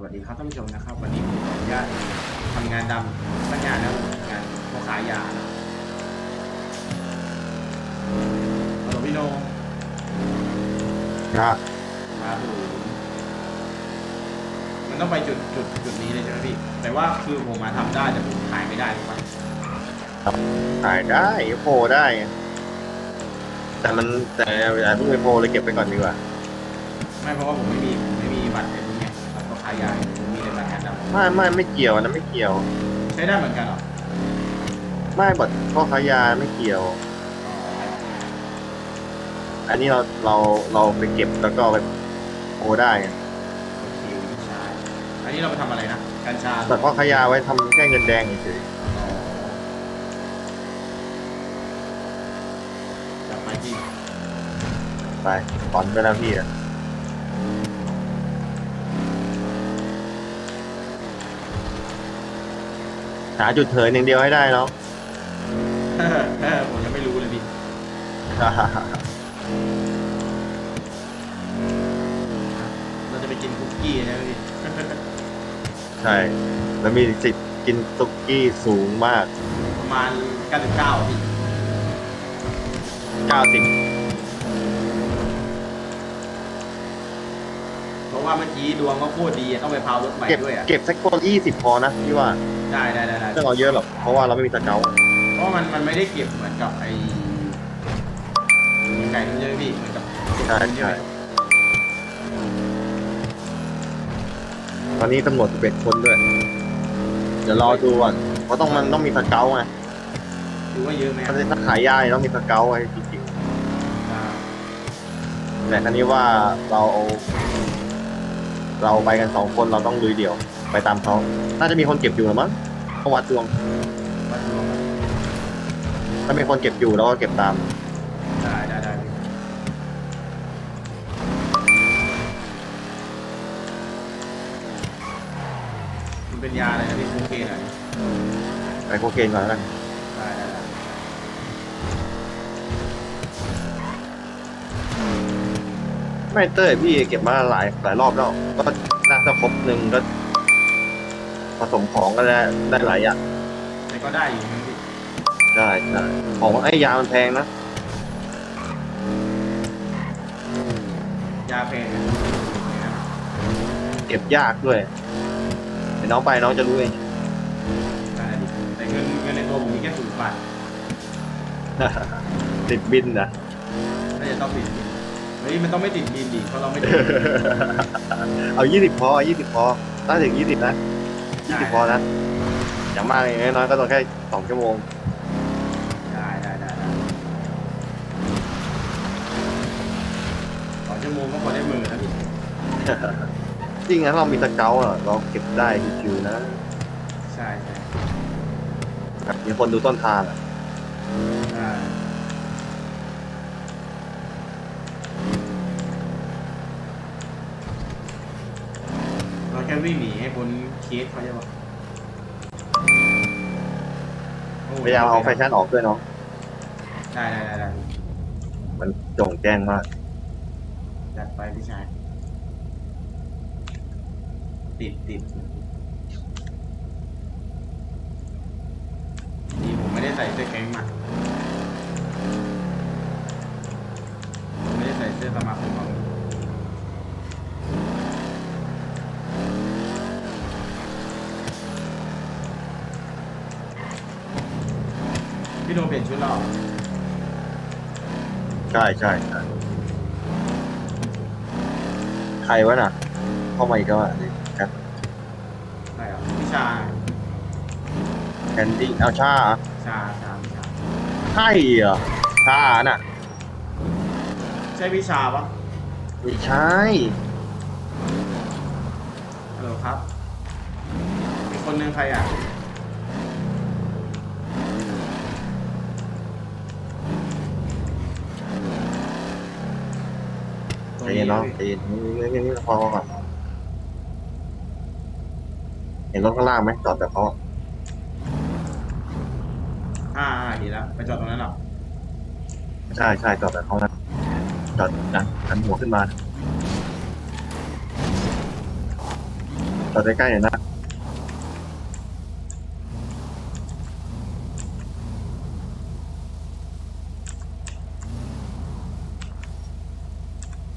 สวัสดีครับท่านผู้ชมนะครับ วันนี้ผมขออนุญาตทำงานดำสักงานนะงานพ่อขายยาฮัลโหลพี่โนครับมาดูมันต้องไปจุดจุดจุดนี้เลยใช่ไหมพี่ แต่ว่าคือผมมาทำได้แต่ผมขายไม่ได้ถูกปะขายได้โพลได้ แต่มันแต่อย่าเพิ่งไปโพลเลยเก็บไปก่อนดีกว่า ไม่เพราะว่าผมไม่มีผม บัตรพ่อขายยาผมมีแต่บัตรงานดำไม่ไม่ไม่เกี่ยวนะไม่เกี่ยวใช้ได้เหมือนกันเหรอไม่บัตรพ่อค้ายาไม่เกี่ยวอ๋ออันนี้เราเราเราไปเก็บแล้วก็ไปโพลได้โอเคใช่อันนี้เราไปทำอะไรนะกัญชาบัตรพ่อค้ายาไว้ทำแค่เงินแดงเฉยอ๋อจับไปที่ๆไปถอนไปแล้วพี่อะ หาจุดเถินอย่างเดียวให้ได้เนาะเออเออผมยังไม่รู้เลยพี่เราจะไปกินคุกกี้นะพี่ใช่แล้วมีสิทธิ์กินซุกี้สูงมาก ประมาณ99พี่90 เพราะว่าเมื่อกี้ดวงก็โคตรดีอะต้องไปพาวรถใหม่เก็บด้วยอะเก็บสักคนยี่สิบพอนะพี่ว่า ได้ได้ได้ได้ไม่ต้องเอาเยอะหรอกเพราะว่าเราไม่มีสเกลเพราะว่ามันมันไม่ได้เก็บเหมือนกับไอ้ไก่มันเยอะพี่เหมือนกับใช่ใช่ตอนนี้ตำรวจเป็นคนด้วย เดี๋ยวรอดูก่อนเพราะต้องมันต้องมีสเกลไงถือว่าเยอะไหมถ้าถ้าขายยาเนี่ยต้องมีสเกลไว้จริงอ่าๆแต่ครั้นี้ว่าเราเอาเราไปกันสองคนเราต้องลุยเดี่ยว ไปตามเขาน่าจะมีคนเก็บอยู่หรือมั้งเขาวัดดวงวัดดวงอะถ้ามีคนเก็บอยู่เราก็เก็บตาม ได้ได้ได้พี่มันเป็นยาอะไรนะพี่โอเคหน่อยไปโคเคนก่อนแล้วกันได้ได้ได้ไม่เต้ยพี่เก็บมาหลายหลายรอบแล้ว ก็น่าจะครบหนึ่งก็ ผสมของก็ได้ได้หลายอย่างแต่ก็ได้อยู่นะพี่ได้ได้ของไอ้ยามันแพงนะยาแพงนะเก็บยากด้วยเดี๋ยวน้องไปน้องจะรู้เองได้ดิแต่เงินเงินในตัวผมมีแค่ศูนย์บาทติดบินนะน่าจะต้องติดบินเฮ้ยมันต้องไม่ติดบินดิเพราะเราไม่ได้เอายี่สิบพอยี่สิบพอถ้าถึงยี่สิบนะ ยี่สิบพอนะ อย่างมากอย่างน้อยๆก็ต้องแค่สองชั่วโมง ได้ได้ได้ได้สองชั่วโมงก็พอได้หมื่นแล้วพี่จริงงั้นเรามีสเกลอะเราเก็บได้ชิวๆนะใช่ใช่แบบมีคนดูต้นทางอะได้ เราแค่วิ่งหนีให้พ้นเคสเขาจะบอกโพยายามเอาแฟชั่นออกด้วยเนาะได้ได้ได้ได้มันโจ่งแจ้งมากจัดไปพี่ชาย ติดติดนี่ผมไม่ได้ใส่เสื้อแก๊งมาผมไม่ได้ใส่เสื้อสมาคมมาพี่โดนเป ลี่ยนชุดแล้วเหรอใช่ใช่ใช่ใครวะน่ะ เข้ามาอีกแล้วอะนี่ครับใช่เหรอพี่ชาแคนดี้เอาชาเหรอชาชาพี่ชา ใช่เหรอชาน่ะใช่พี่ชาปะไม่ใช่ฮัลโหลครับอีกคนนึงใครอะ ใจเย็นเนาะใจเย็นนี่นี่นี่พอก่อนเห็นรถข้างล่างไหมจอดแบบเขาอ่าอ่าเห็นแล้วไปจอดตรงนั้นเหรอใช่ใช่จอดแบบเขานะจอดนะหันหัวขึ้นมาจอดใกล้ๆหน่อยนะ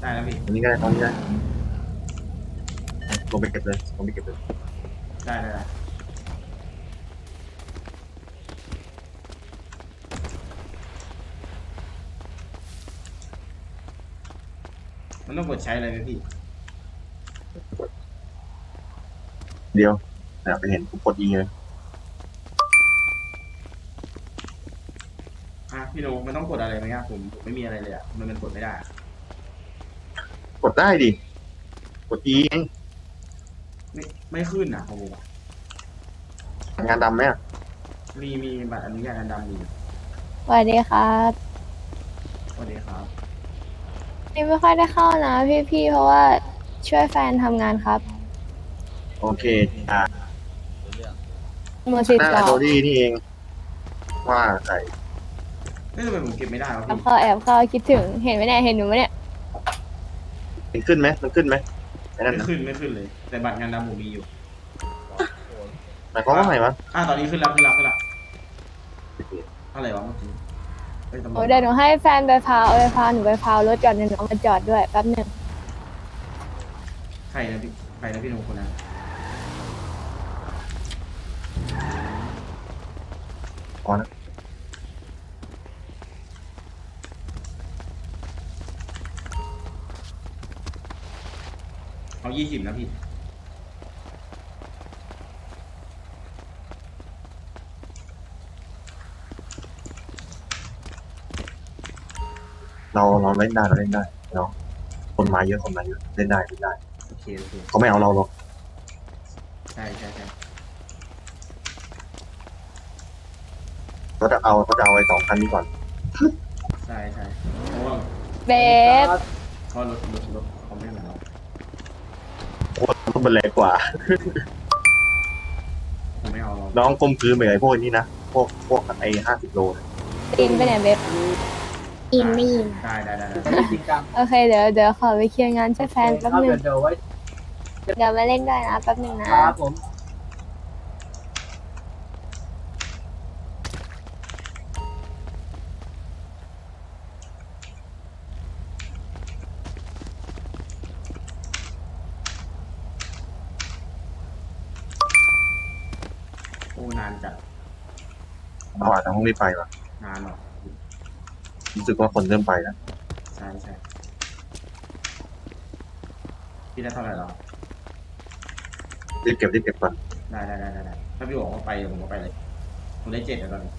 ได้แล้วพี่ ต รงนี้ก็ได้ตรงนี้ได้ลงไปเก็บเลยลงไปเก็บเลยได้ได้ได้มันต้องกดใช้อะไรไหมพี่ เดียวแต่ไปเห็นกูกดยิงเลยอะพี่โนมันต้องกดอะไรไหมครับผมผมไม่มีอะไรเลยอะมันมันกดไม่ได้อะ กดได้ดิ กดยิงไม่ไม่ขึ้นอะของผมอะงานดำไหมอะมีมีบัตรอนุญาตอันดำมีสวัสดีครับสวัสดีครับนี่ไม่ค่อยได้เข้านะพี่ๆเพราะว่าช่วยแฟนทำงานครับโอเคอ่ามือสิบหน้าสอโดงดี้นี่เอง ว่าใส่ เอ้ยทำไมผมเก็บไม่ได้วะแอบพี่เข้าแอบเข้าคิดถึงเห็นไหมเนี่ยเห็นหนูไหมเนี่ย มันขึ้นไหมมันขึ้นไหมไอ้นั่นไม่นะขึ้นไม่ขึ้นเลย แต่บัตรงานดำผมมีอยู่ หมายความว่าไงวะอะตอนนี้ขึ้นแล้วขึ้นแล้วขึ้นแล้วอะไรวะเมื่อกี้เฮ้ยตำรวโอ้จเดี๋ยวหนูให้แฟนไปพาวไปพาวหนูไปพาวรถก่อนเดี๋ยวหนูเอามาจอดด้วยแป๊บหนึ่งใครนะพี่ใครนะพี่โนคนนั้นพอนะ เอายี่สิบนะพี่ เราเราเล่นได้เราเล่นได้เราคนมาเยอะคนมาเยอะเล่นได้เล่นได้โอเคโอเคเขาไม่เอาเราหรอกใช่ใช่ใช่เขาจะเอาเขาจะเอาไอ้สองคันนี้ก่อนใช่ใช่เพราะว่าเบฟเพราะรถรถรถเขาไม่เหมือนเรา โคตรต้องเป็นแรงกว่า ผมไม่เอาเราน้องกลมคืนไปไอ้พวกนี้นะ พวกพวกไอ้ห้าสิบโลนะอินไปเนี่ยเบฟอินไม่อินได้ได้ได้ได้จริงจังโอเคเดี๋ยวเดี๋ยวขอไปเคลียร์งานช่วยแฟนแป๊บหนึ่งเดี๋ยวไว้เดี๋ยวมาเล่นด้วยนะแป๊บหนึ่งนะครับ ผมานจัดเราอาจจะต้องรีบไปว่ะนานหรอกรู้สึกว่าคนเริ่มไปแล้วใช่ใช่พี่ได้เท่าไหร่หรอรีบเก็บรีบเก็บก่อนได้ได้ได้ได้ได้ถ้าพี่บอกว่าไปผมก็ไปเลยผมได้เจ็ดแล้วตอนนี้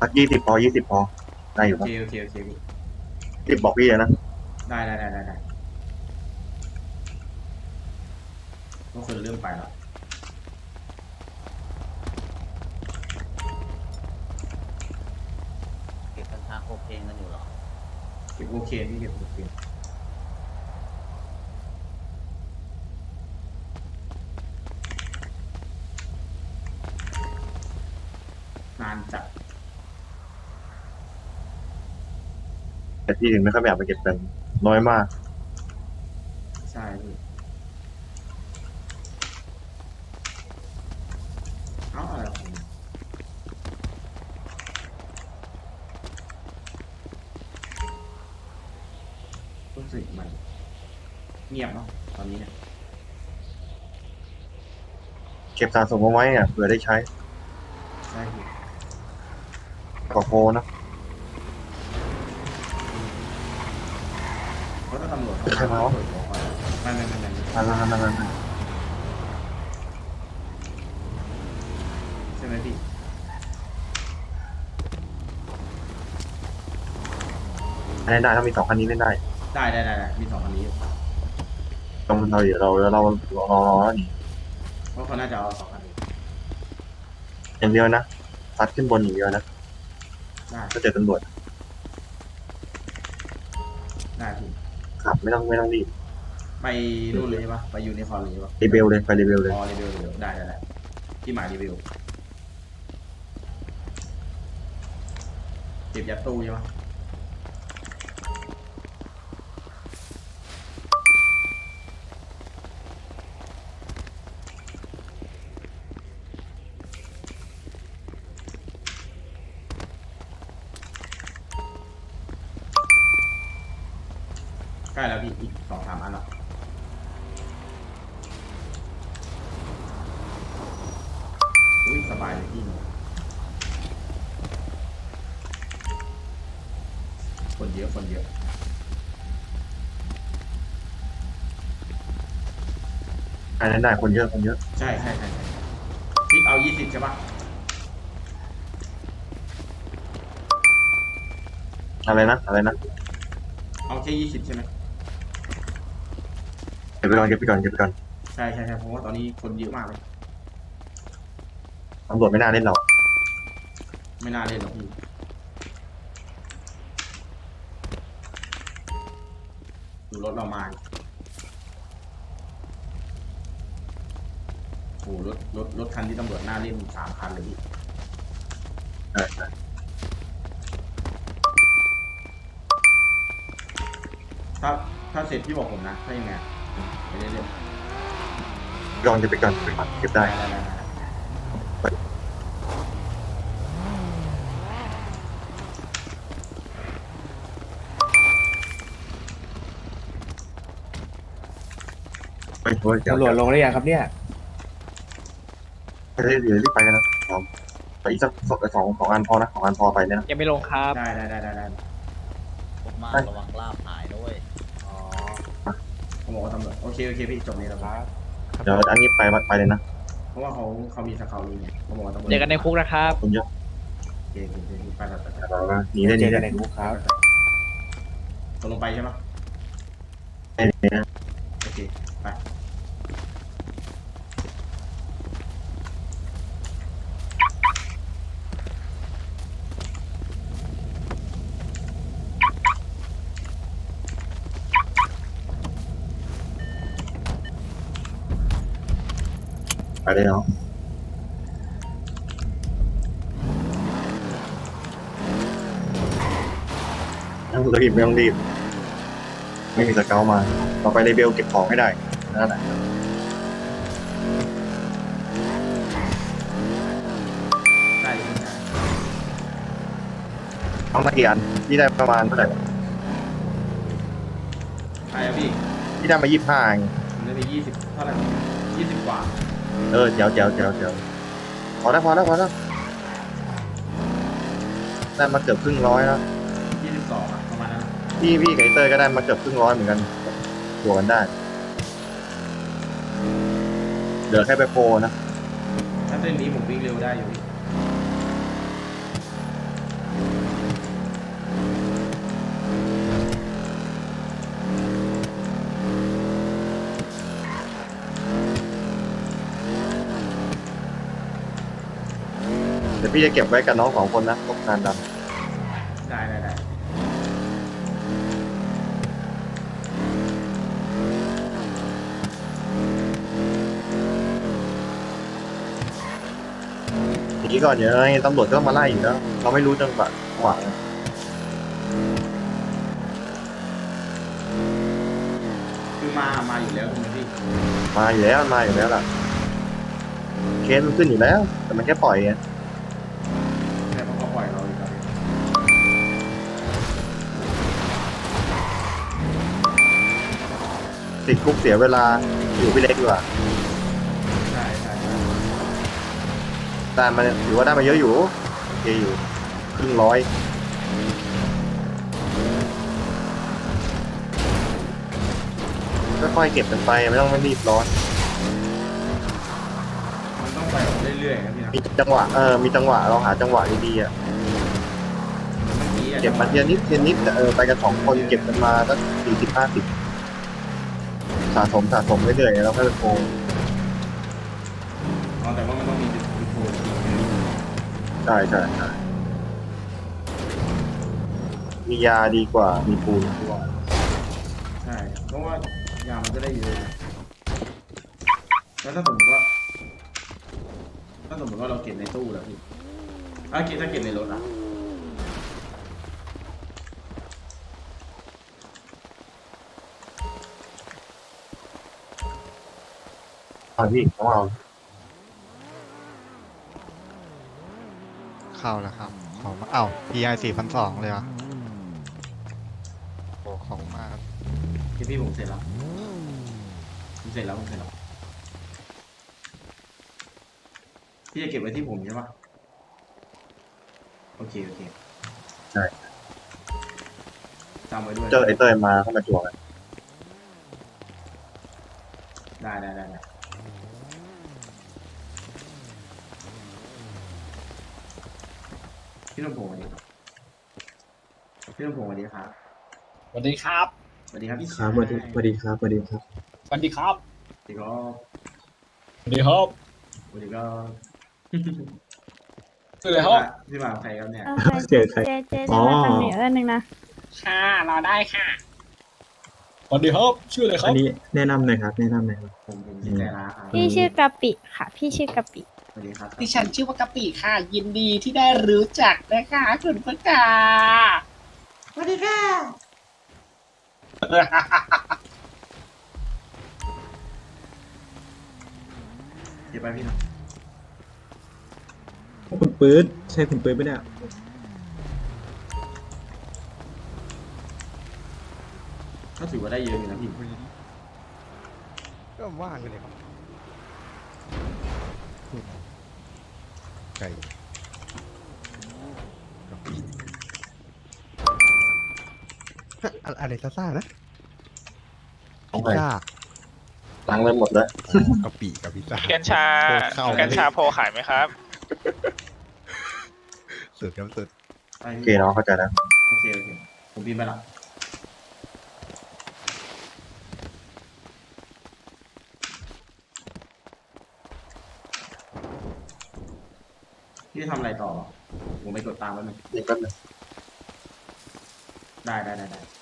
สักยี่สิบพอยี่สิบพอ ได้อยู่โอครับเคโอเคโอเคพี่รีบบอกพี่เลยนะได้ได้ได้ได้ได้ก็คนเริ่มไปแล้วเก็บกัญชาโคเคนกันอยู่เหรอเก็บโอเคพี่เก็บโอเคนานจัด แต่พี่ถึงไม่ค่อยอยากไปเก็บกันน้อยมาก ใช่พี่เอ้าอะไรของผมรู้สึกมัน เงียบเนาะตอนนี้เนี่ย เก็บสะสมเอาไว้อะเผื่อได้ใช้ใช่พี่ กอโฟนะ เพราะถ้าตำรวจใช่ไหมวะเปิดหัวก่อนไม่ไม่ไม่ไม่ไม่นั่นนั่นนั่นนั่ใช่ไหมพี่เล่นได้ถ้ามีสองคันนี้เล่นได้ ได้ได้ได้ได้มีสองคันนี้อยู่ต้องเราเดี๋ยวเราเราเราเรารอแล้วนี่เพราะเขาน่าจะเอาสองคันนี้อย่างเดียวนะซัดขึ้นบนอย่างเดียวนะได้ถ้าเจอตำรวจ ขับไม่ต้องไม่ต้องรีบไปนู่นเลยปะไปยูนิคอร์นเลยปะรีเบลเลยไปรีเบลเลยอ๋อรีเบลเลยได้ได้ได้ที่หมายรีเบลเก็บยัดตู้ใช่ปะ อุ้ยสบายเลยพี่คนเยอะคนเยอะอันนั้นได้คนเยอะคนเยอะใช่ใช่ใช่ใช่พี่เอายี่สิบใช่ปะอะไรนะอะไรนะเอาแค่ยี่สิบใช่ไหมเก็บไปก่อนเก็บไปก่อนเก็บไปก่อนใช่ใช่ใช่เพราะว่าตอนนี้คนเยอะมากเลย ตำรวจไม่น่าเล่นเราไม่น่าเล่นหรอกพี่ดูรถเรามาโอ้โหรถรถรถคันที่ตำรวจหน้าเล่นสามคันเลยพี่ใช่ใช่ถ้าถ้าเสร็จพี่บอกผมนะ ถ้ายังไงไปเรื่อยลองเก็บไปก่อนเก็บไปก่อนเก็บๆได้ ได้ได้ได้ ไปเฮ้ยเดี๋ยวตำรวจลงหรือยังครับเนี่ย เดี๋ยวเดี๋ยวรีบไปกันนะพร้อมไปอีกสักสองสองสองอันพอนะสองอันพอไปเนี่ยนะ ยังไม่ลงครับ ได้ได้ได้ได้ได้ผมมาไประวังลาบหายด้วย อ๋อผมบอกว่าตำรวจโอเคโอเคพี่จบนี้แล้วคครับรับ เดี๋ยวอันนี้ไปไปเลยนะเพราะว่าเขาเขามีสเกลนี้ไงเขาบอกว่าตำรวจเจอกันในคุกนะครับคนเยอะโอเคโอเคโอเคไปไปไปไปเราก็หนีได้หเจนีอกัได้นในคุกครับ ตกลงไปใช่ปะหนีได้ โอเคไป ไปเลยเนาะไม่ต้องรีบไม่ต้องรีบ ไม่มีสเกลมาเราไปเลเบลเก็บของให้ได้นั่นแหละได้เลยพี่ได้เอามากี่อันที่ได้ประมาณเท่าไหร่ไปอะพี่ที่ได้มายี่สิบห้าผมได้ไปยี่สิบเท่าไหร่ยี่สิบกว่า เออเจ๋วเจ๋วเจ๋วเจ๋วพอแล้วพอแล้วพอแล้วได้มาเกือบครึ่งร้อยแล้วยี่สิบสองอะประมาณนั้นพี่พี่ไก่เตอร์ก็ได้มาเกือบครึ่งร้อยเหมือนกันบวกกันได้เหลือแค่ไปโพลนะถ้าเส้นนี้ผมวิ่งเร็วได้อยู่พี่ ยวพี่จะเก็บไว้กับน้องสองคนนะพวกงานดได้ได้ได้ำทีนี้ก่อนเดี๋ยวไอ้ตำรวจก็มาไล่อีกแล้วเราไม่รู้จังหวะจังหวะนะคือมามาอยู่แล้วใช่ไหมพี่มาอยู่แล้วมาอยู่แล้วล่ะ เคสมันขึ้นอยู่แล้ว แต่มันแค่ปล่อยไง ติดคุกเสียเวลาอยู่พี่เล็กดีกว่าใช่ใช่ใช่ได้มาถือว่าได้มาเยอะอยู่โอเคอยู่ครึ่งร้อยค่อยๆเก็บกันไปไม่ต้องไม่รีบร้อน มันต้องไปแบบเรื่อยๆนะพี่นะมีจังหวะเออมีจังหวะเราหาจังหวะดีๆอะเมื่อกี้อะเก็บมาทีละนิดทีละนิดเออไปกันสองคนเก็บกันมาสักสี่สิบห้าสิบ สะสมสะสมเรื่อยๆแล้วก็โกงอ๋อแต่ว่ามันต้องมีจุดจุดโผล่อีกนะใช่ใช่ใช่มียาดีกว่า มีปูนดีกว่าใช่เพราะว่ายามันก็ได้เยอะนะแล้วถ้าสมมติว่า ถ้าสมมติว่าเราเก็บในตู้แล้วพี่ถ้าเก็บถ้าเก็บในรถอะ เอาพี่ต้องเอาเข้าแล้วครับ ของมาเอ้า PI สี่พันสองเลยเหรอะโอ้ของมากครับพี่พี่ผมเสร็จแล้วผมเสร็จแล้วผมเสร็จแล้วพี่จะเก็บไว้ที่ผมใช่ปะโอเคโอเคใช่ จำไว้ด้วยเจอไอ้เต้ยมาเข้ามาจั่วกันได้ได้ได้ได้ พี่ต้นโผสวัสดีครับพี่ต้นโผสวัสดีครับสวัสดีครับสวัสดีครับพี่ครับสวัสดีสวัสดีครับสวัสดีครับสวัสดีครับสวัสดีครับสวัสดีครับสวัสดีครับสวัสดีครับพี่มากับใครครับเนี่ยเจอใครเจเจอ๋จะอมาทำเหนือกันหนึ่งนะค่ะรอได้ค่ะสวัสดีครับชื่ออะไรครัอับนนี้แนะนำหน่อยครับ แนะนำหน่อยครับผมผมชื่อใจร้าครับพี่ชื่อกะปิค่ะ พี่ชื่อกะปิ สวัสดีครับดิฉันชื่อว่ากะปิค่ะ ยินดีที่ได้รู้จักนะคะคุณพกาสวัสดีค่ะเดี๋ยวไปพี่หนะคุณปื๊ดใช่คุณปื๊ดปะเนี่ยก็ถือว่าได้เยอะอยู่นะพี่ก็ว่างเลยครับ ไก่อะอะไรซ่าๆนะเอาพิซไปซ่าล้างเริ่มหมดแล้วกะปิกับพิซซ่า กัญชาโคตรเข้ากัญชาโพขายไหมครับ สุดครับสุดไปโอเคพี่เนาะเข้าใจแล้วโอเคโอเคผมพิมพ์ไปละ พี่จะทำอะไรต่อผมไปกดตามแล้วนึงนี่ก็เลยได้ได้ได้ได้เรียบร้อยนะพี่ได้